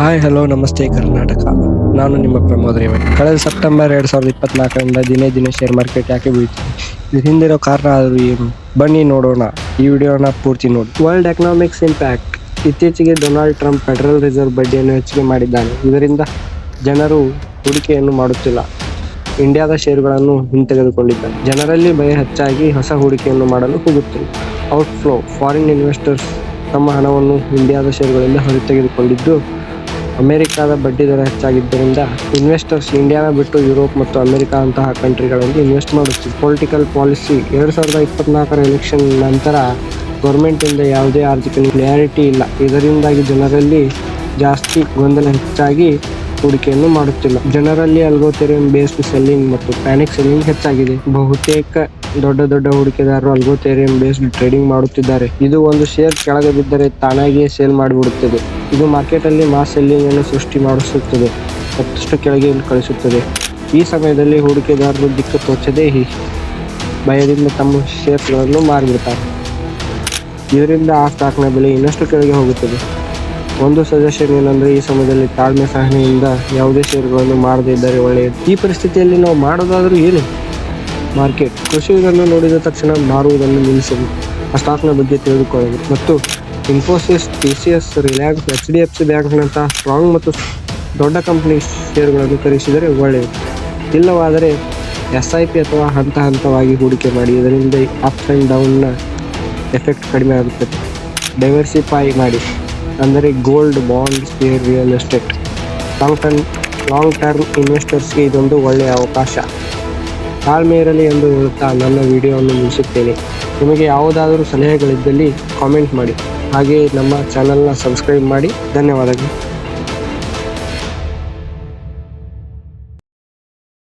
Hi hello ನಮಸ್ತೆ, ಕರ್ನಾಟಕ. ನಾನು ನಿಮ್ಮ ಪ್ರಮೋದ್ ರೇವಣ್ ಕಳೆದ ಸೆಪ್ಟೆಂಬರ್ ಎರಡು ಸಾವಿರದ ಇಪ್ಪತ್ನಾಲ್ಕರಿಂದ ದಿನೇ ದಿನೇ ಶೇರ್ ಮಾರ್ಕೆಟ್ ಯಾಕೆ ಬೀಳ್ತು ಇದು ಹಿಂದಿರೋ ಕಾರಣ ಆದರೂ ಏನು? ಬನ್ನಿ ನೋಡೋಣ. ಈ ವಿಡಿಯೋನ ಪೂರ್ತಿ ನೋಡಿ. ವರ್ಲ್ಡ್ ಎಕನಾಮಿಕ್ಸ್ ಇಂಪ್ಯಾಕ್ಟ್ ಇತ್ತೀಚೆಗೆ ಡೊನಾಲ್ಡ್ ಟ್ರಂಪ್ ಫೆಡರಲ್ ರಿಸರ್ವ್ ಬಡ್ಡಿಯನ್ನು ಹೆಚ್ಚಿಗೆ ಮಾಡಿದ್ದಾನೆ. ಇದರಿಂದ ಜನರು ಹೂಡಿಕೆಯನ್ನು ಮಾಡುತ್ತಿಲ್ಲ. ಇಂಡಿಯಾದ ಶೇರುಗಳನ್ನು ಹಿಂತೆಗೆದುಕೊಂಡಿದ್ದಾರೆ. ಜನರಲ್ಲಿ ಭಯ ಹೆಚ್ಚಾಗಿ ಹೊಸ ಹೂಡಿಕೆಯನ್ನು ಮಾಡಲು ಹೋಗುತ್ತಿಲ್ಲ. ಔಟ್ಫ್ಲೋ ಫಾರಿನ್ ಇನ್ವೆಸ್ಟರ್ಸ್ ತಮ್ಮ ಹಣವನ್ನು ಇಂಡಿಯಾದ ಶೇರುಗಳಿಂದ ಹೊರತೆಗೆದುಕೊಂಡಿದ್ದು ಅಮೆರಿಕದ ಬಡ್ಡಿದರ ಹೆಚ್ಚಾಗಿದ್ದರಿಂದ ಇನ್ವೆಸ್ಟರ್ಸ್ ಇಂಡಿಯಾನ ಬಿಟ್ಟು ಯುರೋಪ್ ಮತ್ತು ಅಮೆರಿಕ ಅಂತಹ ಕಂಟ್ರಿಗಳಲ್ಲಿ ಇನ್ವೆಸ್ಟ್ ಮಾಡುತ್ತಿದೆ ಪೊಲಿಟಿಕಲ್ ಪಾಲಿಸಿ ಎರಡು ಸಾವಿರದ ಇಪ್ಪತ್ನಾಲ್ಕರ ಎಲೆಕ್ಷನ್ ನಂತರ ಗೌರ್ಮೆಂಟಿಂದ ಯಾವುದೇ ಆರ್ಥಿಕ ಕ್ಲಾರಿಟಿ ಇಲ್ಲ. ಇದರಿಂದಾಗಿ ಜನರಲ್ಲಿ ಜಾಸ್ತಿ ಗೊಂದಲ ಹೆಚ್ಚಾಗಿ ಹೂಡಿಕೆಯನ್ನು ಮಾಡುತ್ತಿಲ್ಲ. ಜನರಲ್ಲಿ ಅಲ್ಗೋಥೆರಿಯಂ ಬೇಸ್ಡ್ ಸೆಲ್ಲಿಂಗ್ ಮತ್ತು ಪ್ಯಾನಿಕ್ ಸೆಲ್ಲಿಂಗ್ ಹೆಚ್ಚಾಗಿದೆ. ಬಹುತೇಕ ದೊಡ್ಡ ದೊಡ್ಡ ಹೂಡಿಕೆದಾರರು ಅಲ್ಗೋಥೆರಿಯಂ ಬೇಸ್ಡ್ ಟ್ರೇಡಿಂಗ್ ಮಾಡುತ್ತಿದ್ದಾರೆ. ಇದು ಒಂದು ಶೇರ್ ಕೆಳಗೆ ಬಿದ್ದರೆ ತಾನಾಗಿಯೇ ಸೇಲ್ ಮಾಡಿಬಿಡುತ್ತದೆ. ಇದು ಮಾರ್ಕೆಟ್ ಅಲ್ಲಿ ಮಾಸ್ ಸೆಲ್ಲಿಂಗ್ ಅನ್ನು ಸೃಷ್ಟಿ ಮಾಡಿಸುತ್ತದೆ. ಮತ್ತಷ್ಟು ಕೆಳಗೆ ಕಳಿಸುತ್ತದೆ. ಈ ಸಮಯದಲ್ಲಿ ಹೂಡಿಕೆದಾರರು ದಿಕ್ಕು ತೋಚದೆ ಭಯದಿಂದ ತಮ್ಮ ಶೇರ್ಗಳನ್ನು ಮಾರಿಬಿಡ್ತಾರೆ. ಇದರಿಂದ ಆ ಸ್ಟಾಕ್ನ ಬೆಲೆ ಇನ್ನಷ್ಟು ಕೆಳಗೆ ಹೋಗುತ್ತದೆ. ಒಂದು ಸಜೆಷನ್ ಏನಂದ್ರೆ ಈ ಸಮಯದಲ್ಲಿ ತಾಳ್ಮೆ ಸಹನೆಯಿಂದ ಯಾವುದೇ ಷೇರುಗಳನ್ನು ಮಾಡದೇ ಇದ್ದರೆ ಒಳ್ಳೆಯದು. ಈ ಪರಿಸ್ಥಿತಿಯಲ್ಲಿ ನಾವು ಮಾಡೋದಾದರೂ ಏನು ಮಾರ್ಕೆಟ್ ಕೃಷಿಯನ್ನು ನೋಡಿದ ತಕ್ಷಣ ಮಾರುವುದನ್ನು ನಿಲ್ಲಿಸಲು ಆ ಸ್ಟಾಕ್ನ ಬಗ್ಗೆ ತಿಳಿದುಕೊಳ್ಳೋದು. ಮತ್ತು Infosys T C S Reliance H D F C ಬ್ಯಾಂಕ್ನಂತಹ strong ಮತ್ತು ದೊಡ್ಡ ಕಂಪ್ನಿ ಷೇರುಗಳನ್ನು ಖರೀದಿಸಿದರೆ ಒಳ್ಳೆಯದು. ಇಲ್ಲವಾದರೆ ಎಸ್ ಐ ಪಿ ಅಥವಾ ಹಂತ ಹಂತವಾಗಿ ಹೂಡಿಕೆ ಮಾಡಿ. ಇದರಿಂದ ಅಪ್ ಆ್ಯಂಡ್ ಡೌನ್ನ ಎಫೆಕ್ಟ್ ಕಡಿಮೆ ಆಗುತ್ತದೆ. ಡೈವರ್ಸಿಫೈ ಮಾಡಿ. ಅಂದರೆ gold, bond spare real estate. Long term long term ಇನ್ವೆಸ್ಟರ್ಸ್ಗೆ ಇದೊಂದು ಒಳ್ಳೆಯ ಅವಕಾಶ. ತಾಳ್ಮೆ ಇರಲಿ ಎಂದು ಹೇಳುತ್ತಾ ನನ್ನ ವಿಡಿಯೋವನ್ನು ಮುಗಿಸುತ್ತೇನೆ. ನಿಮಗೆ ಯಾವುದಾದರೂ ಸಲಹೆಗಳಿದ್ದಲ್ಲಿ ಕಾಮೆಂಟ್ ಮಾಡಿ. ಹಾಗೆಯೇ ನಮ್ಮ ಚಾನಲ್ನ ಸಬ್ಸ್ಕ್ರೈಬ್ ಮಾಡಿ. ಧನ್ಯವಾದಗಳು.